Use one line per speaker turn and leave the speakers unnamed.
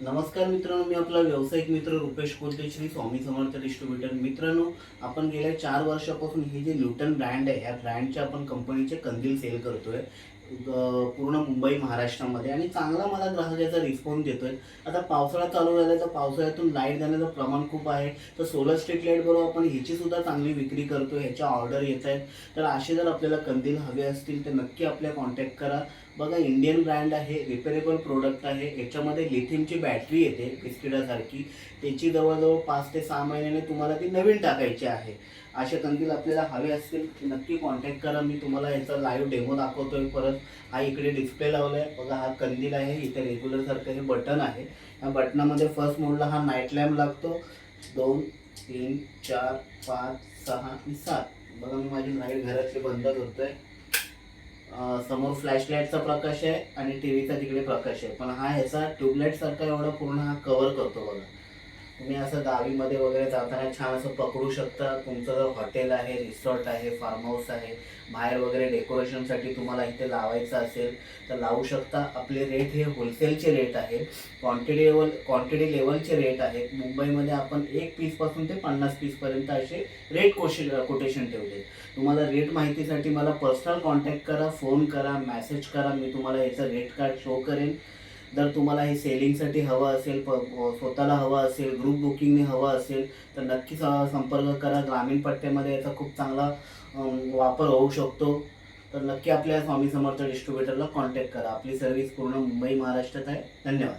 नमस्कार मित्रांनो मी आपला व्यावसायिक मित्र रुपेश कोलते श्री स्वामी समर्थ डिस्ट्रीब्युटर मित्रांनो आपण गेल्या चार वर्षापासून हे जे न्यूटन ब्रँड आहे या ब्रँडचे आपण कंपनीचे कंदील सेल करतोय. पूर्ण मुंबई महाराष्ट्रामध्ये. आणि चांगला मला ग्राहक याचा रिस्पॉन्स देतोय. आता पावसाळा चालू झाला तर पावसाळ्यातून लाइट जाण्याचं प्रमाण खूप आहे. तर सोलर स्ट्रीट लाइट बरोबर आपण ह्याची सुद्धा चांगली विक्री करतो ह्याच्या ऑर्डर येत आहेत. तर असे जर आपल्याला कंदील हवे असतील तर नक्की आपल्या कॉन्टॅक्ट करा. बघा इंडियन ब्रँड आहे रिपेरेबल प्रोडक्ट आहे. याच्यामध्ये लिथियमची बॅटरी येते बिस्किटासारखी. त्याची जवळजवळ पाच ते सहा महिन्याने तुम्हाला ती नवीन टाकायची आहे. असे कंदील आपल्याला हवे असतील नक्की कॉन्टॅक्ट करा. मी तुम्हाला याचा लाईव्ह डेमो दाखवतोय परत. हा इकडे डिस्प्ले लावलाय. बघा हा कंदील आहे इथे रेग्युलर सारखं हे बटन आहे. या बटनामध्ये फर्स्ट मोडला हा नाईट लॅम्प लागतो. दोन तीन चार पाच सहा आणि सात. बघा मी माझी लाइट घरातली बंद करतोय. समोर फ्लॅश लाईटचा प्रकाश आहे आणि टी व्हीचा तिकडे प्रकाश आहे. पण हा ह्याचा ट्यूबलाईट सारखा एवढा पूर्ण हा कवर करतो बघा. तुम्ही असं गावीमध्ये वगैरे जाताना छान असं पकडू शकता. तुमचं जर हॉटेल आहे रिसॉर्ट आहे फार्म हाऊस आहे बाहेर वगैरे डेकोरेशनसाठी तुम्हाला इथे लावायचं असेल तर लावू शकता. आपले रेट हे होलसेलचे रेट आहे. क्वांटिटी लेवल क्वांटिटी लेवलचे रेट आहेत मुंबईमध्ये आपण एक पीसपासून ते पन्नास पीसपर्यंत असे रेट कोशे कोटेशन ठेवले. तुम्हाला रेट माहितीसाठी मला पर्सनल कॉन्टॅक्ट करा फोन करा मॅसेज करा. मी तुम्हाला याचं रेट कार्ड शो करेन. जर तुम्हाला हे सेलिंगसाठी हवं असेल प स्वतःला हवं असेल ग्रुप बुकिंगने हवं असेल तर नक्की स- संपर्क करा. ग्रामीण पट्ट्यामध्ये याचा खूप चांगला वापर होऊ शकतो. तर नक्की आपल्या स्वामी समर्थ डिस्ट्रीब्युटरला कॉन्टॅक्ट करा. आपली सर्व्हिस पूर्ण मुंबई महाराष्ट्रात आहे. धन्यवाद.